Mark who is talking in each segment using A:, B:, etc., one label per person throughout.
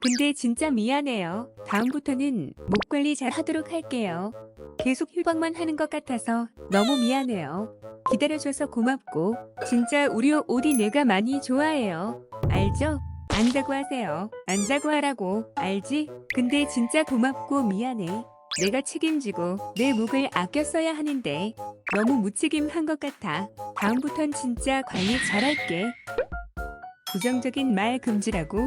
A: 근데 진짜 미안해요. 다음부터는 목 관리 잘 하도록 할게요. 계속 휴방만 하는 것 같아서 너무 미안해요. 기다려줘서 고맙고 진짜 우리 오디 내가 많이 좋아해요. 알죠? 안 자고 하세요. 안 자고 하라고. 알지? 근데 진짜 고맙고 미안해. 내가 책임지고 내 목을 아껴 써야 하는데 너무 무책임한 것 같아. 다음부턴 진짜 관리 잘할게. 부정적인 말 금지라고.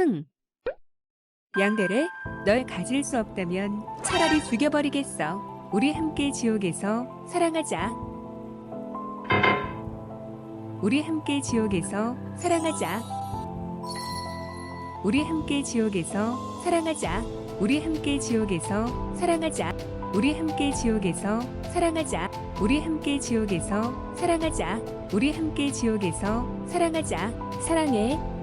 A: 흥. 양대래 널 가질 수 없다면 차라리 죽여버리겠어. 우리 함께 지옥에서 사랑하자. 우리 함께 지옥에서 사랑하자. 우리 함께 지옥에서 사랑하자. 우리 함께 지옥에서 사랑하자. 우리 함께 지옥에서 사랑하자. 우리 함께 지옥에서 사랑하자. 우리 함께 지옥에서 사랑하자. 사랑해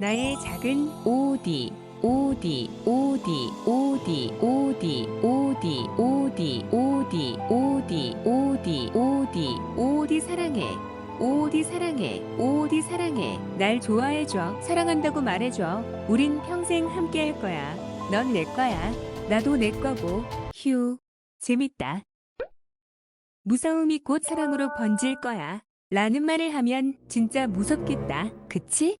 A: 나의 작은 오디. 오디 오디 오디 오디 오디 오디 오디 오디 오디 오디 오디 사랑해 오디 사랑해 오디 사랑해 날 좋아해줘 사랑한다고 말해줘 우린 평생 함께할 거야 넌 내 거야 나도 내 거고 휴 재밌다 무서움이 곧 사랑으로 번질 거야 라는 말을 하면 진짜 무섭겠다 그치?